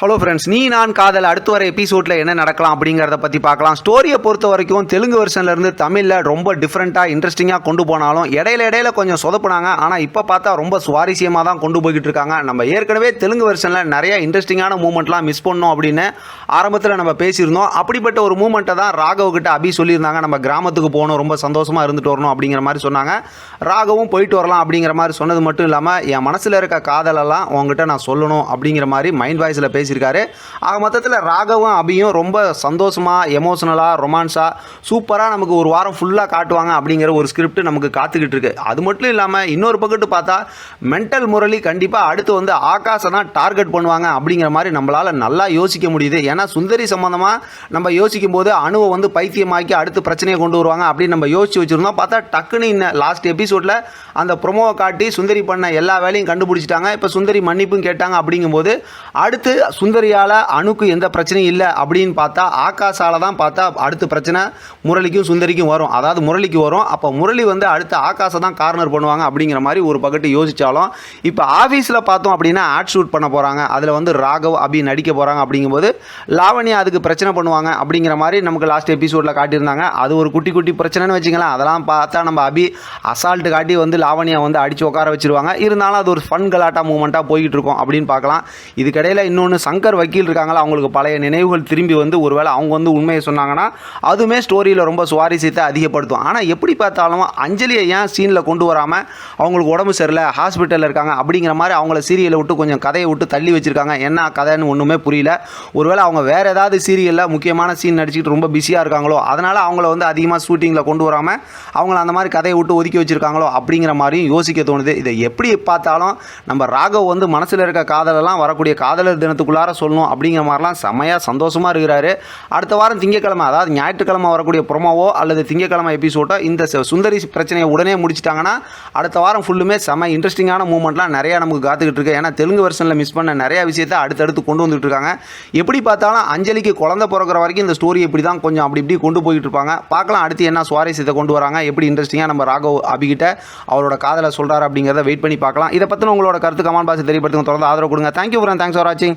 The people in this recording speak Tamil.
ஹலோ ஃப்ரெண்ட்ஸ் நீ நான் காதல் அடுத்து வர எபிசோடில் என்ன நடக்கலாம் அப்படிங்கிறத பற்றி பார்க்கலாம். ஸ்டோரியை பொறுத்த வரைக்கும் தெலுங்கு வெர்ஷன்ல இருந்து தமிழில் ரொம்ப டிஃப்ரெண்ட்டாக இன்ட்ரெஸ்டிங்காக கொண்டு போனாலும் இடையில இடையில கொஞ்சம் சொதப்புனாங்க. ஆனால் இப்போ பார்த்தா ரொம்ப சுவாரஸ்யமாக தான் கொண்டு போய்கிட்டு இருக்காங்க. நம்ம ஏற்கனவே தெலுங்கு வெர்ஷனில் நிறைய இன்ட்ரெஸ்டிங்கான மூமெண்ட்லாம் மிஸ் பண்ணோம் அப்படின்னு ஆரம்பத்தில் நம்ம பேசியிருந்தோம். அப்படிப்பட்ட ஒரு மூமெண்ட்டை தான் ராகவ் கிட்ட அபி சொல்லியிருந்தாங்க. நம்ம கிராமத்துக்கு போகணும் ரொம்ப சந்தோஷமாக இருந்துட்டு வரணும் அப்படிங்கிற மாதிரி சொன்னாங்க. ராகவும் போயிட்டு வரலாம் அப்படிங்கிற மாதிரி சொன்னது மட்டும் இல்லாமல் என் மனசில் இருக்க காதலெல்லாம் உங்ககிட்ட நான் சொல்லணும் அப்படிங்கிற மாதிரி மைண்ட் வாய்ஸில் பேசியிருக்காரு. ஆக மொத்தத்தில் ராகவும் அபியும் ரொம்ப சந்தோஷமாக எமோஷனலாக ரொமான்ஸாக சூப்பராக நமக்கு ஒரு வாரம் ஃபுல்லாக காட்டுவாங்க அப்படிங்கிற ஒரு ஸ்கிரிப்ட் நமக்கு காத்துக்கிட்டு இருக்கு. அது மட்டும் இல்லாமல் இன்னொரு பக்கத்து பார்த்தா மென்டல் முரளி கண்டிப்பாக அடுத்து வந்து ஆகாஷை தான் டார்கெட் பண்ணுவாங்க அப்படிங்கிற மாதிரி நம்மளால் நல்லா யோசிக்க முடியுது. ஏன்னா சுந்தரி சம்மந்தமாக நம்ம யோசிக்கும் போது அணுவை வந்து பைத்தியமாக்கி அடுத்து பிரச்சனையை கொண்டு வருவாங்க அப்படின்னு நம்ம யோசிச்சு வச்சுருந்தோம். பார்த்தா டக்குன்னு இன்னும் லாஸ்ட் எபிசோடில் அந்த ப்ரொமோவை காட்டி சுந்தரி பண்ண எல்லா வேலையும் கண்டுபிடிச்சிட்டாங்க. இப்போ சுந்தரி மன்னிப்பும் கேட்டாங்க அப்படிங்கும்போது அடுத்து சுந்தரியால் அணுக்கு எந்த பிரச்சனையும் இல்லை அப்படின்னு பார்த்தா ஆகாஷால் தான் பார்த்தா அடுத்த பிரச்சனை முரளிக்கும் சுந்தரிக்கும் வரும். அதாவது முரளிக்கு வரும். அப்போ முரளி வந்து அடுத்த ஆகாஷை தான் கார்னர் பண்ணுவாங்க அப்படிங்கிற மாதிரி ஒரு பக்கத்து யோசித்தாலும் இப்போ ஆஃபீஸில் பார்த்தோம் அப்படின்னா ஆட் ஷூட் பண்ண போகிறாங்க அதில் வந்து ராகவ் அபி நடிக்க போகிறாங்க அப்படிங்கும்போது லாவணியா அதுக்கு பிரச்சனை பண்ணுவாங்க அப்படிங்கிற மாதிரி நமக்கு லாஸ்ட் எபிசோடில் காட்டியிருந்தாங்க. அது ஒரு குட்டி குட்டி பிரச்சனைன்னு வச்சுக்கலாம் அதெல்லாம் பார்த்தா நம்ம அபி அசால்ட்டு காட்டி வந்து லாவண்யா வந்து அடித்து உட்கார வச்சுருவாங்க. இருந்தாலும் அது ஒரு ஃபன் கலாட்டா மூமெண்ட்டாக போய்கிட்டு இருக்கும் அப்படின்னு பார்க்கலாம். இதுக்கிடையில் இன்னொன்று சங்கர் வக்கீல் இருக்காங்களா அவங்களுக்கு பழைய நினைவுகள் திரும்பி வந்து ஒருவேளை அவங்க வந்து உண்மையை சொன்னாங்கன்னா அதுவுமே ஸ்டோரியில் ரொம்ப சுவாரஸ்யத்தை அதிகப்படுத்தும். ஆனால் எப்படி பார்த்தாலும் அஞ்சலியை ஏன் சீனில் கொண்டு வராமல் அவங்களுக்கு உடம்பு சரியில்லை ஹாஸ்பிட்டலில் இருக்காங்க அப்படிங்கிற மாதிரி அவங்கள சீரியலை விட்டு கொஞ்சம் கதையை விட்டு தள்ளி வச்சுருக்காங்க. என்ன கதைன்னு ஒன்றுமே புரியல. ஒருவேளை அவங்க வேறு ஏதாவது சீரியலில் முக்கியமான சீன் நடிச்சுக்கிட்டு ரொம்ப பிஸியாக இருக்காங்களோ அதனால் அவங்கள வந்து அதிகமாக ஷூட்டிங்கில் கொண்டு வராமல் அவங்கள அந்த மாதிரி கதையை விட்டு ஒதுக்கி வச்சுருக்காங்களோ அப்படிங்கிற மாதிரியும் யோசிக்க தோணுது. இதை எப்படி பார்த்தாலும் நம்ம ராகவ் வந்து மனசில் இருக்க காதலெல்லாம் வரக்கூடிய காதலர் உள்ளார சொல்லணும் அப்படிங்கிற மாதிரிலாம் செமையாக சந்தோஷமாக இருக்கிறாரு. அடுத்த வாரம் திங்கக்கிழமை அதாவது ஞாயிற்றுக்கிழமை வரக்கூடிய ப்ரொமோவோ அல்லது திங்கக்கிழமை எபிசோட்டோ இந்த சுந்தரி பிரச்சனையை உடனே முடிச்சிட்டாங்கன்னா அடுத்த வாரம் ஃபுல்லுமே செம இன்ட்ரெஸ்டிங்கான மூமெண்ட்லாம் நிறையா நமக்கு காத்துக்கிட்டு இருக்கு. ஏன்னா தெலுங்கு வெர்ஷனில் மிஸ் பண்ண நிறையா விஷயத்தை அடுத்தடுத்து கொண்டு வந்துட்டு இருக்காங்க. எப்படி பார்த்தாலும் அஞ்சலிக்கு குழந்தை பிறக்கிற வரைக்கும் இந்த ஸ்டோரி இப்படி தான் கொஞ்சம் அப்படி இப்படி கொண்டு போயிட்டு இருப்பாங்க. பார்க்கலாம் அடுத்து என்ன சுவாரஸ்யத்தை கொண்டு வராங்க. எப்படி இன்ட்ரெஸ்டிங்காக நம்ம ராகவ் அபிகிட்ட அவரோட காதலை சொல்கிறாரு அப்படிங்கிறத வெயிட் பண்ணி பார்க்கலாம். இதை பற்றின உங்களோட கருத்து கமான் பாசி தெரியப்படுத்துங்க. தொடர்ந்து ஆதரவு கொடுங்க. தேங்க்யூ ஃபார் தேங்க்ஸ் ஃபார் வாட்சிங்